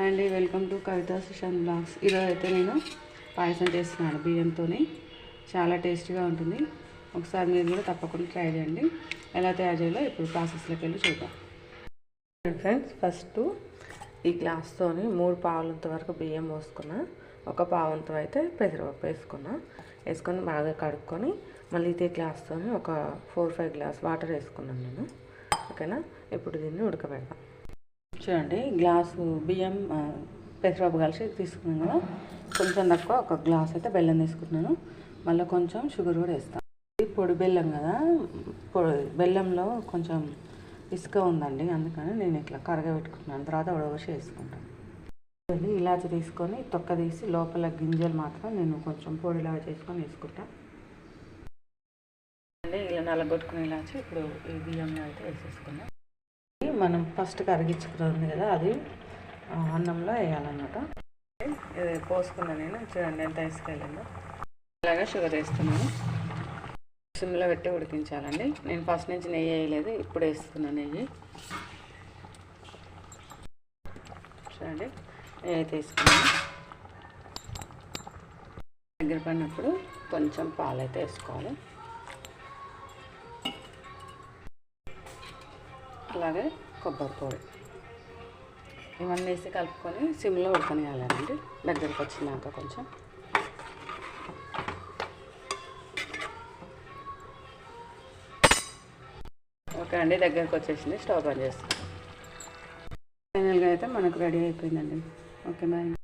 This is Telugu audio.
And welcome to Kavitha Sushanth blogs. ఈరోజు అయితే నేను పాయసం చేస్తున్నాను బియ్యంతో చాలా టేస్టీగా ఉంటుంది. ఒకసారి మీరు కూడా తప్పకుండా ట్రై చేయండి. ఎలా తయారు చేయాలో ఇప్పుడు ప్రాసెస్లోకి వెళ్ళి చూద్దాం. ఫ్రెండ్స్ ఫస్ట్ ఈ గ్లాస్తోని మూడు పావులంత వరకు బియ్యం పోసుకున్నా. ఒక పావంతో అయితే పెసరపప్పు వేసుకున్నా. వేసుకొని బాగా కడుక్కొని మళ్ళీ ఇదే గ్లాస్తోని ఒక ఫోర్ ఫైవ్ గ్లాస్ వాటర్ వేసుకున్నాను నేను. ఓకేనా? ఇప్పుడు దీన్ని ఉడకబెడతాం చూడండి గ్లాసు బియ్యం పెసరపప్పు కలిసి తీసుకున్నాను కదా. కొంచెం తక్కువ ఒక గ్లాస్ అయితే బెల్లం తీసుకుంటున్నాను మళ్ళీ కొంచెం షుగర్ కూడా వేస్తాను ఇది పొడి బెల్లం కదా. పొడి బెల్లంలో కొంచెం ఇసుక ఉందండి అందుకని నేను ఇట్లా కరగబెట్టుకుంటున్నాను తర్వాత ఉడవసి వేసుకుంటాను. చూడండి ఇలాచి తీసుకొని తొక్క తీసి లోపల గింజలు మాత్రం నేను కొంచెం పొడిలాగా చేసుకొని వేసుకుంటాను ఇలా నలగొట్టుకుని ఇలాచి ఇప్పుడు ఈ బియ్యంలో అయితే వేసేసుకున్నాను ఇది మనం ఫస్ట్ కరిగించుకున్నది కదా అది అన్నంలో వేయాలన్నమాట. ఇది పోసుకున్నా నేను చూడండి ఎంత వేసుకెళ్ళిందో అలాగా షుగర్ వేస్తున్నాను. సిమ్లో పెట్టి ఉడికించాలండి. నేను ఫస్ట్ నుంచి నెయ్యి వేయలేదు ఇప్పుడు వేస్తున్నాను నెయ్యి. చూడండి నెయ్యి అయితే దగ్గర పడినప్పుడు కొంచెం పాలు అయితే వేసుకోవాలి. అలాగే కొబ్బరి పొడి. ఇవన్నీ వేసి కలుపుకొని సిమ్లో ఉడకనియాలండి దగ్గరికి వచ్చినాక కొంచెం. ఓకే అండి దగ్గరికి వచ్చేసింది. స్టవ్ ఆన్ చేస్తాను ఫైనల్గా అయితే మనకు రెడీ అయిపోయిందండి. Okay bye.